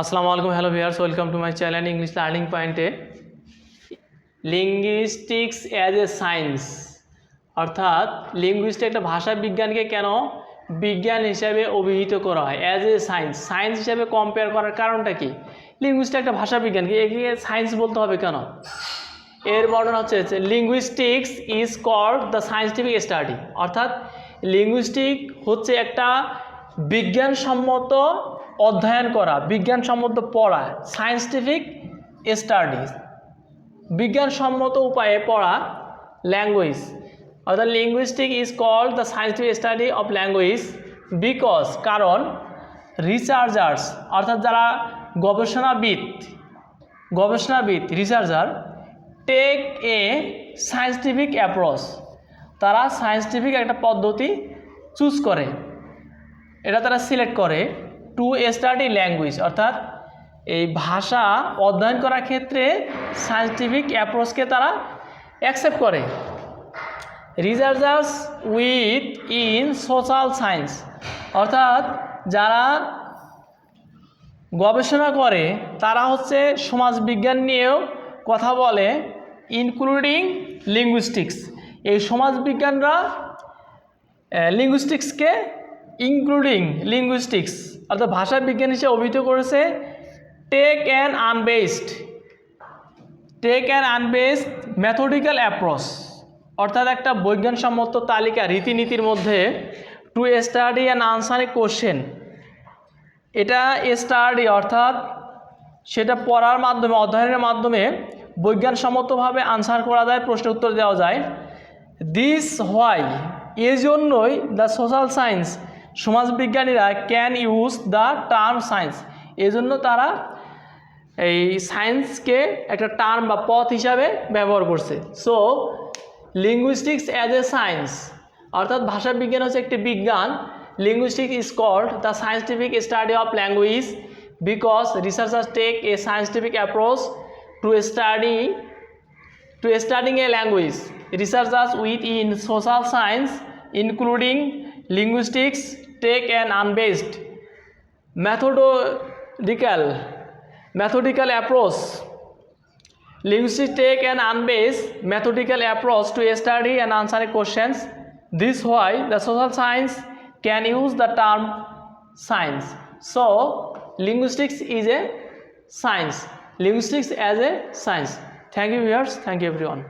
আসসালামু আলাইকুম hello viewers welcome to my channel English learning পয়েন্টে লিঙ্গুইস্টিক্স অ্যাজ এ সায়েন্স অর্থাৎ লিঙ্গুইস্টিক একটা ভাষা বিজ্ঞানকে কেন বিজ্ঞান হিসাবে অভিহিত করা হয়? অ্যাজ এ সায়েন্স সায়েন্স হিসাবে কম্পেয়ার করার কারণটা কি? লিঙ্গুইস্টিক একটা ভাষা বিজ্ঞানকে একে সায়েন্স বলতে হবে কেন? এর বর্ণনা হচ্ছে linguistics is called the scientific study অর্থাৎ লিঙ্গুইস্টিক হচ্ছে একটা বিজ্ঞানসম্মত অধ্যয়ন করা, বিজ্ঞানসম্মত পড়া সায়েন্টিফিক স্টাডিজ বিজ্ঞানসম্মত উপায়ে পড়া ল্যাঙ্গুয়েজ অর্থাৎ linguistic is called the scientific study of language because কারণ রিসার্চার্স অর্থাৎ যারা গবেষণাবিদ গবেষণাবিদ researcher take a scientific approach তারা সায়েন্টিফিক একটা পদ্ধতি চুজ করে, এটা তারা সিলেক্ট করে। টু স্টাডি ল্যাঙ্গুয়েজ অর্থাৎ এই ভাষা অধ্যয়ন করার ক্ষেত্রে সায়েন্টিফিক অ্যাপ্রোচকে তারা অ্যাকসেপ্ট করে। Researchers within social science অর্থাৎ যারা গবেষণা করে, তারা হচ্ছে সমাজবিজ্ঞান নিয়েও কথা বলে ইনক্লুডিং লিঙ্গুইস্টিক্স এই সমাজবিজ্ঞানরা লিঙ্গুইস্টিক্সকে ইনক্লুডিং লিঙ্গুইস্টিক্স অর্থাৎ ভাষা বিজ্ঞান হিসেবে অভিহিত করেছে take an unbiased take an unbiased methodical approach অর্থাৎ একটা বৈজ্ঞানসম্মত তালিকা, রীতিনীতির মধ্যে to study and answer a question এটা স্টাডি অর্থাৎ সেটা পড়ার মাধ্যমে, অধ্যয়নের মাধ্যমে বৈজ্ঞানসম্মতভাবে আনসার করা যায়, প্রশ্নের উত্তর দেওয়া যায় দিস হোয়াই এই জন্যই the social science সমাজবিজ্ঞানীরা can use the term science এজন্য তারা এই সায়েন্সকে একটা টার্ম বা পথ হিসাবে ব্যবহার করছে। So linguistics as a science অর্থাৎ ভাষা বিজ্ঞান হচ্ছে একটি বিজ্ঞান। Linguistic is called the scientific study of language because researchers take a scientific approach to study to studying a language researchers within social science, including linguistics take an unbased methodical methodical approach linguistics take an unbased methodical approach to study and answer questions this why the social science can use the term science so linguistics is a science linguistics as a science thank you viewers thank you everyone